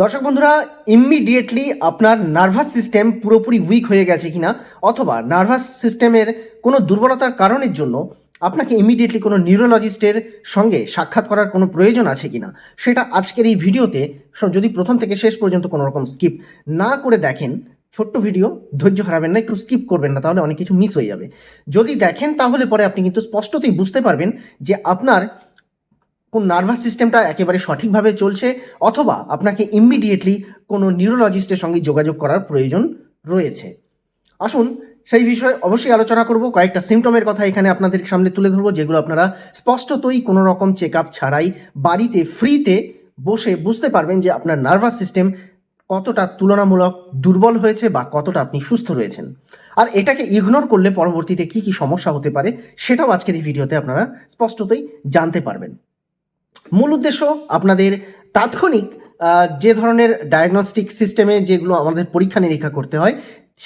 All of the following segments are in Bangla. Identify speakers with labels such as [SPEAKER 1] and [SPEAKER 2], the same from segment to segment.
[SPEAKER 1] দর্শক বন্ধুরা ইমিডিয়েটলি আপনার নার্ভাস সিস্টেম পুরোপুরি উইক হয়ে গেছে কিনা অথবা নার্ভাস সিস্টেমের কোনো দুর্বলতার কারণের জন্য আপনাকে ইমিডিয়েটলি কোনো নিউরোলজিস্টের সঙ্গে সাক্ষাৎ করার কোনো প্রয়োজন আছে কিনা, সেটা আজকের এই ভিডিওতে যদি প্রথম থেকে শেষ পর্যন্ত কোনো রকম স্কিপ না করে দেখেন, ছোট্ট ভিডিও, ধৈর্য হারাবেন না, একটু স্কিপ করবেন না, তাহলে অনেক কিছু মিস হয়ে যাবে। যদি দেখেন, তাহলে পরে আপনি কিন্তু স্পষ্টতই বুঝতে পারবেন যে আপনার কোন নার্ভাস সিস্টেমটা একেবারে সঠিকভাবে চলছে অথবা আপনাকে ইমিডিয়েটলি কোনো নিউরোলজিস্টের সঙ্গে যোগাযোগ করার প্রয়োজন রয়েছে। আসুন সেই বিষয়ে অবশ্যই আলোচনা করব। কয়েকটা সিমটমের কথা এখানে আপনাদের সামনে তুলে ধরবো, যেগুলো আপনারা স্পষ্টতই কোনো রকম চেক আপ ছাড়াই বাড়িতে ফ্রিতে বসে বুঝতে পারবেন যে আপনার নার্ভাস সিস্টেম কতটা তুলনামূলক দুর্বল হয়েছে বা কতটা আপনি সুস্থ রয়েছেন। আর এটাকে ইগনোর করলে পরবর্তীতে কি কি সমস্যা হতে পারে সেটাও আজকের এই ভিডিওতে আপনারা স্পষ্টতই জানতে পারবেন। মূল উদ্দেশ্য আপনাদের তাৎক্ষণিক যে ধরনের ডায়াগনস্টিক সিস্টেমে যেগুলো আমাদের পরীক্ষা নিরীক্ষা করতে হয়,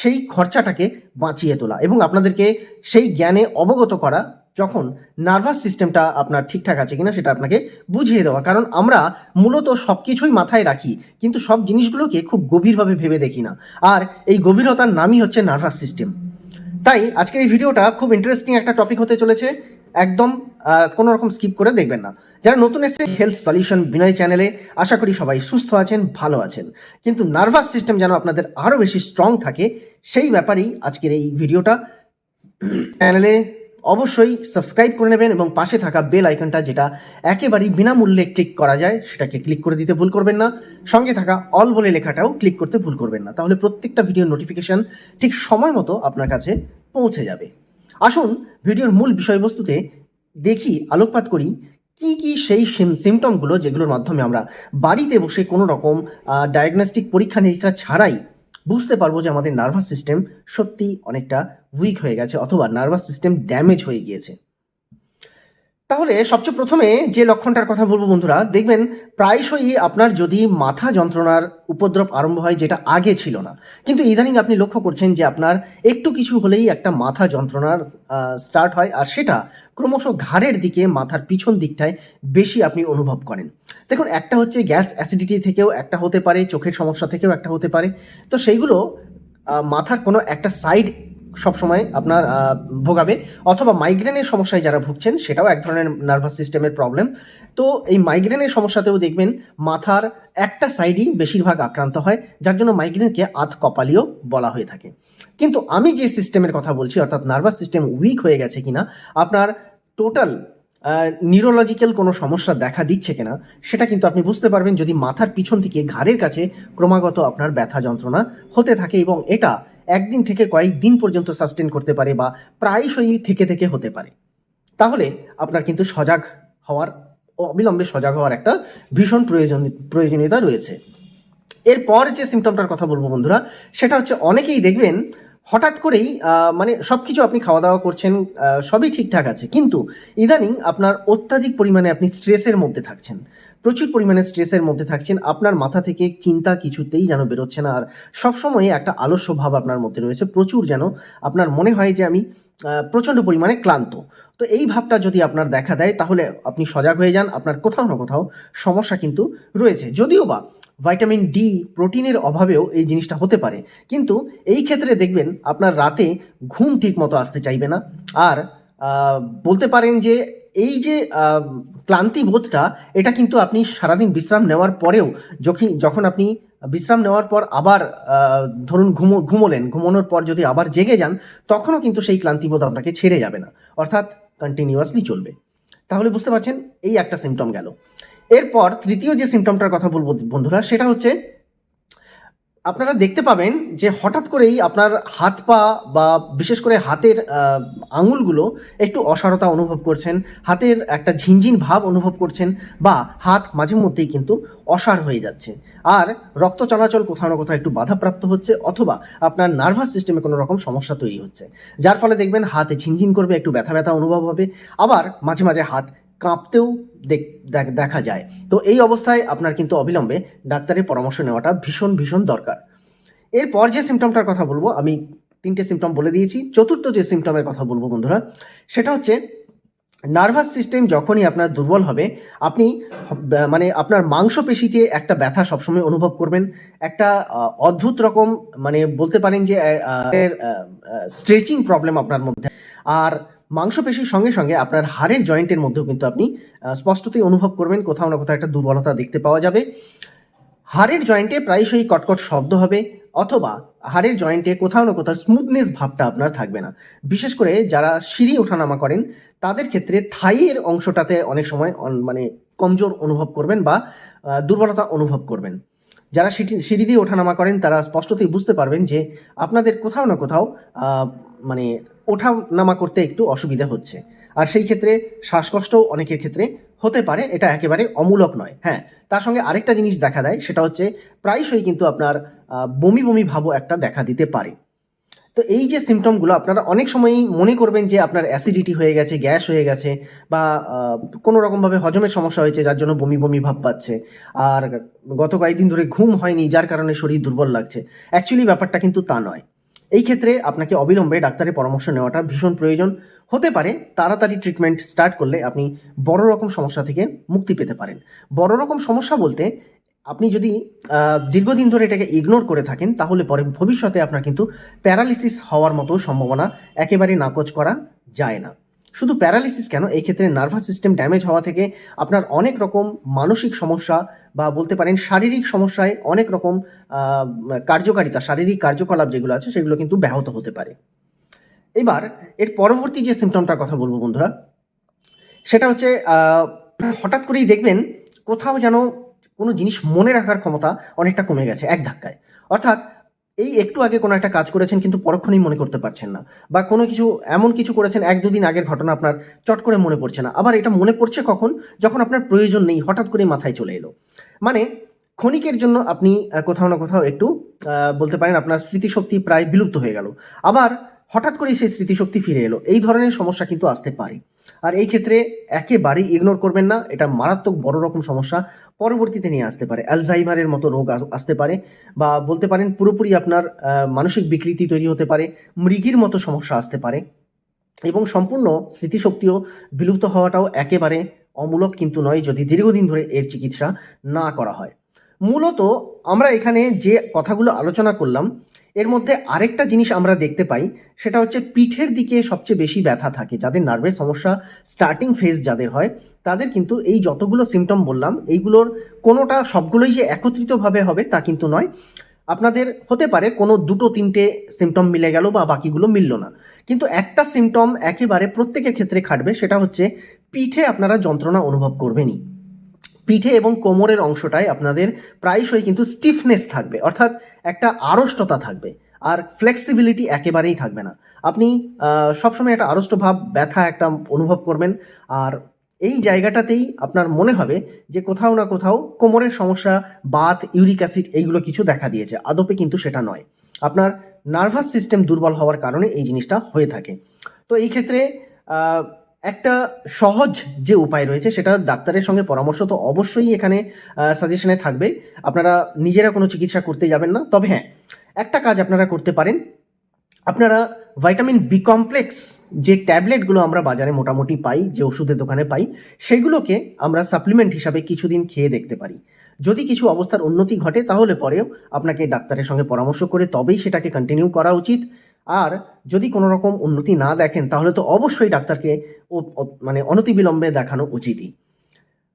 [SPEAKER 1] সেই খরচাটাকে বাঁচিয়ে তোলা এবং আপনাদেরকে সেই জ্ঞানে অবগত করা যখন নার্ভাস সিস্টেমটা আপনার ঠিকঠাক আছে কিনা সেটা আপনাকে বুঝিয়ে দেওয়া। কারণ আমরা মূলত সব কিছুই মাথায় রাখি, কিন্তু সব জিনিসগুলোকে খুব গভীরভাবে ভেবে দেখি না। আর এই গভীরতার নামই হচ্ছে নার্ভাস সিস্টেম তাই আজকের এই ভিডিওটা খুব ইন্টারেস্টিং একটা টপিক হতে চলেছে। একদম কোনো রকম স্কিপ করে দেখবেন না। যারা নতুন এসে হেলথ সলিউশন বিনয় চ্যানেলে আশা করি সবাই সুস্থ আছেন, ভালো আছেন। কিন্তু নার্ভাস সিস্টেম যেন আপনাদের আরও বেশি স্ট্রং থাকে, সেই ব্যাপারেই আজকের এই ভিডিওটা। চ্যানেলে অবশ্যই সাবস্ক্রাইব করে নেবেন এবং পাশে থাকা বেল আইকনটা যেটা একেবারেই বিনামূল্যে ক্লিক করা যায়, সেটাকে ক্লিক করে দিতে ভুল করবেন না। সঙ্গে থাকা অল বলে লেখাটাও ক্লিক করতে ভুল করবেন না। তাহলে প্রত্যেকটা ভিডিও নোটিফিকেশন ঠিক সময় মতো আপনার কাছে পৌঁছে যাবে। আসুন ভিডিওর মূল বিষয়বস্তুতে দেখি, আলোকপাত করি, কি কি সেই সিমটমগুলো যেগুলোর মাধ্যমে আমরা বাড়িতে বসে কোনো রকম ডায়াগনস্টিক পরীক্ষা নিরীক্ষা ছাড়াই বুঝতে পারব যে আমাদের নার্ভাস সিস্টেম সত্যি অনেকটা উইক হয়ে গেছে অথবা নার্ভাস সিস্টেম ড্যামেজ হয়ে গিয়েছে। তাহলে সবচেয়ে প্রথমে যে লক্ষণটার কথা বলব বন্ধুরা, দেখবেন প্রায়শই আপনার যদি মাথা যন্ত্রণার উপদ্রব আরম্ভ হয় যেটা আগে ছিল না, কিন্তু ইদানিং আপনি লক্ষ্য করছেন যে আপনার একটু কিছু হলেই একটা মাথা যন্ত্রণার স্টার্ট হয় আর সেটা ক্রমশ ঘাড়ের দিকে মাথার পিছন দিকটায় বেশি আপনি অনুভব করেন। দেখুন, একটা হচ্ছে গ্যাস অ্যাসিডিটি থেকেও একটা হতে পারে, চোখের সমস্যা থেকেও একটা হতে পারে। তো সেইগুলো মাথার কোনো একটা সাইড সবসময় আপনার ভোগাবে। অথবা মাইগ্রেনের সমস্যায় যারা ভুগছেন, সেটাও এক ধরনের নার্ভাস সিস্টেমের প্রবলেম তো এই মাইগ্রেনের সমস্যাতেও দেখবেন, মাথার একটা সাইডই বেশিরভাগ আক্রান্ত হয়, যার জন্য মাইগ্রেনকে আধ কপালীয় বলা হয়ে থাকে। কিন্তু আমি যে সিস্টেমের কথা বলছি, অর্থাৎ নার্ভাস সিস্টেম উইক হয়ে গেছে কিনা, আপনার টোটাল নিউরোলজিক্যাল কোনো সমস্যা দেখা দিচ্ছে কিনা, সেটা কিন্তু আপনি বুঝতে পারবেন যদি মাথার পিছন থেকে ঘাড়ের কাছে ক্রমাগত আপনার ব্যথা যন্ত্রণা হতে থাকে এবং এটা একদিন থেকে কয়েক দিন পর্যন্ত সাস্টেন করতে পারে বা প্রায়শই থেকে থেকে হতে পারে। তাহলে আপনার কিন্তু সজাগ হওয়ার, অবিলম্বে সজাগ হওয়ার একটা ভীষণ প্রয়োজন, প্রয়োজনীয়তা রয়েছে। এরপর যে সিমটমটার কথা বলব বন্ধুরা, সেটা হচ্ছে অনেকেই দেখবেন হঠাৎ করেই মানে সব কিছু আপনি খাওয়া দাওয়া করছেন সবই ঠিকঠাক আছে। কিন্তু ইদানিং আপনার অত্যাধিক পরিমাণে আপনি স্ট্রেসের মধ্যে থাকছেন। প্রচুর পরিমাণে স্ট্রেসের মধ্যে থাকছেন, আপনার মাথা থেকে চিন্তা কিছুতেই যেন বেরোচ্ছে না। আর সবসময় একটা আলস্য ভাব আপনার মধ্যে রয়েছে, প্রচুর যেন আপনার মনে হয় যে আমি প্রচণ্ড পরিমাণে ক্লান্ত। তো এই ভাবটা যদি আপনার দেখা দেয়, তাহলে আপনি সজাগ হয়ে যান, আপনার কোথাও না কোথাও সমস্যা কিন্তু রয়েছে। যদিও বা ভাইটামিন ডি প্রোটিনের অভাবেও এই জিনিসটা হতে পারে, কিন্তু এই ক্ষেত্রে দেখবেন আপনার রাতে ঘুম ঠিক মতো আসতে চাইবে না। আর বলতে পারেন যে এই যে ক্লান্তি বোধটা এটা কিন্তু আপনি সারাদিন বিশ্রাম নেওয়ার পরেও যখন যখন আপনি বিশ্রাম নেওয়ার পর আবার ধরুন ঘুমো, ঘুমোলেন, ঘুমানোর পর যদি আবার জেগে যান, তখনও কিন্তু সেই ক্লান্তিবোধ আপনাকে ছেড়ে যাবে না। অর্থাৎ কন্টিনিউয়াসলি চলবে। তাহলে বুঝতে পারছেন, এই একটা সিমটম গেল। এরপর তৃতীয় যে সিমটমটার কথা বলব বন্ধুরা, সেটা হচ্ছে আপনারা দেখতে পাবেন যে হঠাৎ করেই আপনার হাত পা বা বিশেষ করে হাতের আঙুলগুলো একটু অসারতা অনুভব করছেন, হাতের একটা ঝিনঝিন ভাব অনুভব করছেন বা হাত মাঝে মধ্যেই কিন্তু অসার হয়ে যাচ্ছে। আর রক্ত চলাচল কোথাও না কোথাও একটু বাধাপ্রাপ্ত হচ্ছে অথবা আপনার নার্ভাস সিস্টেমে কোনো রকম সমস্যা তৈরি হচ্ছে। যার ফলে দেখবেন হাতে ঝিনঝিন করবে, একটু ব্যথা ব্যথা অনুভব হবে। আবার মাঝে মাঝে হাত কাঁপতেও দেখ- যায়। তো এই অবস্থায় আপনার কিন্তু অবিলম্বে ডাক্তারের পরামর্শ নেওয়াটা ভীষণ ভীষণ দরকার। এরপর যে সিমটমটার কথা বলব, আমি তিনটে সিমটম বলে দিয়েছি। চতুর্থ যে সিমটমের কথা বলব বন্ধুরা, সেটা হচ্ছে নার্ভাস সিস্টেম যখনই আপনার দুর্বল হবে, আপনি মানে আপনার মাংসপেশিতে একটা ব্যথা সবসময় অনুভব করবেন। একটা অদ্ভুত রকম মানে বলতে পারেন যে স্ট্রেচিং প্রবলেম আপনার মধ্যে। আর মাংসপেশির সঙ্গে সঙ্গে আপনার হাড়ের জয়েন্টের মধ্যেও কিন্তু আপনি স্পষ্টতই অনুভব করবেন, কোথাও না কোথাও একটা দুর্বলতা দেখতে পাওয়া যাবে। হাড়ের জয়েন্টে প্রায়শই কটকট শব্দ হবে, অথবা হাড়ের জয়েন্টে কোথাও না কোথাও স্মুথনেস ভাবটা আপনার থাকবে না। বিশেষ করে যারা সিঁড়ি ওঠানামা করেন, তাদের ক্ষেত্রে থাইয়ের অংশটাতে অনেক সময় মানে কমজোর অনুভব করবেন বা দুর্বলতা অনুভব করবেন। যারা সিঁড়ি সিঁড়ি দিয়ে ওঠানামা করেন, তারা স্পষ্টতই বুঝতে পারবেন যে আপনাদের কোথাও না কোথাও মানে ওঠা নামা করতে একটু অসুবিধা হচ্ছে। আর সেই ক্ষেত্রে শ্বাসকষ্টও অনেকের ক্ষেত্রে হতে পারে, এটা একেবারে অমূলক নয় হ্যাঁ। তার সঙ্গে আরেকটা জিনিস দেখা দেয়, সেটা হচ্ছে প্রায়শই কিন্তু আপনার বমি বমি ভাবও একটা দেখা দিতে পারে। তো এই যে সিমটমগুলো আপনারা অনেক সময়ই মনে করবেন যে আপনার অ্যাসিডিটি হয়ে গেছে, গ্যাস হয়ে গেছে, বা কোনো রকমভাবে হজমের সমস্যা হয়েছে, যার জন্য বমি বমি ভাব পাচ্ছে। আর গত কয়েকদিন ধরে ঘুম হয়নি, যার কারণে শরীর দুর্বল লাগছে। অ্যাকচুয়ালি ব্যাপারটা কিন্তু তা নয়। এই ক্ষেত্রে আপনাকে অবিলম্বে ডাক্তারের পরামর্শ নেওয়াটা ভীষণ প্রয়োজন। হতে পারে তাড়াতাড়ি ট্রিটমেন্ট স্টার্ট করলে আপনি বড় রকম সমস্যা থেকে মুক্তি পেতে পারেন। বড় রকম সমস্যা বলতে আপনি যদি দীর্ঘদিন ধরে এটাকে ইগনোর করে থাকেন, তাহলে পরে ভবিষ্যতে আপনার কিন্তু প্যারালিসিস হওয়ার মতো সম্ভাবনা একেবারে নাকচ করা যায় না। শুধু প্যারালিসিস কেন? এই ক্ষেত্রে নার্ভাস সিস্টেম ড্যামেজ হওয়া থেকে আপনার অনেক রকম মানসিক সমস্যা বা বলতে পারেন শারীরিক সমস্যায় অনেক রকম কার্যকারিতা, শারীরিক কার্যকলাপ যেগুলো আছে সেগুলো কিন্তু ব্যাহত হতে পারে। এবার, এর পরবর্তী যে সিমটমটার কথা বলব বন্ধুরা, সেটা হচ্ছে হঠাৎ করেই দেখবেন কোথাও যেন কোনো জিনিস মনে রাখার ক্ষমতা অনেকটা কমে গেছে, এক ধাক্কায়। অর্থাৎ এই একটু আগে কোনো একটা কাজ করেছেন কিন্তু পরক্ষণেই মনে করতে পারছেন না। বা কোনো কিছু, এমন কিছু করেছেন, এক দুদিন আগের ঘটনা আপনার চট করে মনে পড়ছে না। আবার এটা মনে পড়ছে কখন? যখন আপনার প্রয়োজন নেই, হঠাৎ করে মাথায় চলে এলো। মানে ক্ষণিকের জন্য আপনি কোথাও না কোথাও একটু বলতে পারেন আপনার স্মৃতিশক্তি প্রায় বিলুপ্ত হয়ে গেল। আবার হঠাৎ করে সেই স্মৃতিশক্তি ফিরে এলো। এই ধরনের সমস্যা কিন্তু আসতে পারে। আর এই ক্ষেত্রে একেবারেই ইগনোর করবেন না। এটা মারাত্মক বড় রকম সমস্যা পরবর্তীতে নিয়ে আসতে পারে। অ্যালজাইমারের মতো রোগ আসতে পারে বা বলতে পারেন পুরোপুরি আপনার মানসিক বিকৃতি তৈরি হতে পারে, মৃগীর মতো সমস্যা আসতে পারে এবং সম্পূর্ণ স্মৃতিশক্তিও বিলুপ্ত হওয়াটাও একেবারে অমূলক কিন্তু নয় যদি দীর্ঘদিন ধরে এর চিকিৎসা না করা হয়। মূলত আমরা এখানে যে কথাগুলো আলোচনা করলাম এর মধ্যে আরেকটা জিনিস আমরা দেখতে পাই, সেটা হচ্ছে পিঠের দিকে সবচেয়ে বেশি ব্যথা থাকে, যাদের নার্ভের সমস্যা স্টার্টিং ফেজ যাদের হয়, তাদের কিন্তু এই যতগুলো সিমটম বললাম, এইগুলোর কোনোটা সবগুলোই যে একত্রিতভাবে হবে তা কিন্তু নয়। আপনাদের হতে পারে কোনো দুটো তিনটে সিমটম মিলে গেল বা বাকিগুলো মিলল না। কিন্তু একটা সিমটম একেবারে প্রত্যেকের ক্ষেত্রে খাটবে, সেটা হচ্ছে পিঠে আপনারা যন্ত্রণা অনুভব করবেনই। পিঠে এবং কোমরের অংশটায় আপনাদের প্রায়শই কিন্তু স্টিফনেস থাকবে, অর্থাৎ একটা আড়ষ্টতা থাকবে, আর ফ্লেক্সিবিলিটি একেবারেই থাকবে না। আপনি সবসময় একটা আড়ষ্ট ভাব, ব্যথা একটা অনুভব করবেন, আর এই জায়গাটাতেই আপনার মনে হবে যে কোথাও না কোথাও কোমরের সমস্যা, বাত, ইউরিক অ্যাসিড এইগুলো কিছু দেখা দিয়েছে, আদপে কিন্তু সেটা নয়। আপনার নার্ভাস সিস্টেম দুর্বল হওয়ার কারণে এই জিনিসটা হয়ে থাকে। তো এই ক্ষেত্রে একটা সহজ যে উপায় রয়েছে, সেটা ডাক্তারের সঙ্গে পরামর্শ তো অবশ্যই এখানে সাজেশনে থাকবে। আপনারা নিজেরা কোনো চিকিৎসা করতে যাবেন না। তবে হ্যাঁ একটা কাজ আপনারা করতে পারেন। আপনারা ভাইটামিন বি কমপ্লেক্স যে ট্যাবলেটগুলো আমরা বাজারে মোটামুটি পাই, যে ওষুধের দোকানে পাই, সেগুলোকে আমরা সাপ্লিমেন্ট হিসাবে কিছুদিন খেয়ে দেখতে পারি। যদি কিছু অবস্থার উন্নতি ঘটে, তাহলে পরেও আপনাকে ডাক্তারের সঙ্গে পরামর্শ করে তবেই সেটাকে কন্টিনিউ করা উচিত। আর যদি কোনো রকম উন্নতি না দেখেন, তাহলে তো অবশ্যই ডাক্তারকে মানে অনতিবিলম্বে দেখানো উচিতই।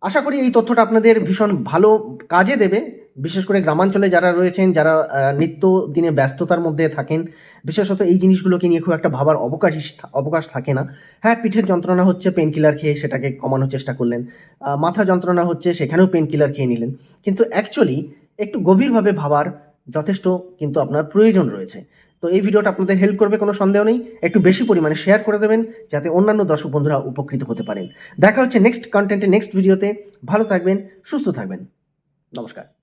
[SPEAKER 1] আশা করি এই তথ্যটা আপনাদের ভীষণ ভালো কাজে দেবে। বিশেষ করে গ্রামাঞ্চলে যারা রয়েছেন, যারা নিত্য দিনে ব্যস্ততার মধ্যে থাকেন, বিশেষত এই জিনিসগুলোকে নিয়ে খুব একটা ভাবার অবকাশ অবকাশ থাকে না। হ্যাঁ পিঠের যন্ত্রণা হচ্ছে পেন কিলার খেয়ে সেটাকে কমানোর চেষ্টা করলেন। মাথা যন্ত্রণা হচ্ছে সেখানেও পেন কিলার খেয়ে নিলেন। কিন্তু অ্যাকচুয়ালি একটু গভীরভাবে ভাবার যথেষ্ট কিন্তু আপনার প্রয়োজন রয়েছে। তো এই ভিডিওটা আপনাদের হেল্প করবে, কোনো সন্দেহ নেই। একটু বেশি পরিমাণে শেয়ার করে দেবেন, যাতে অন্যান্য দর্শক বন্ধুরা উপকৃত হতে পারেন। দেখা হচ্ছে নেক্সট কন্টেন্টে নেক্সট ভিডিওতে ভালো থাকবেন, সুস্থ থাকবেন। নমস্কার।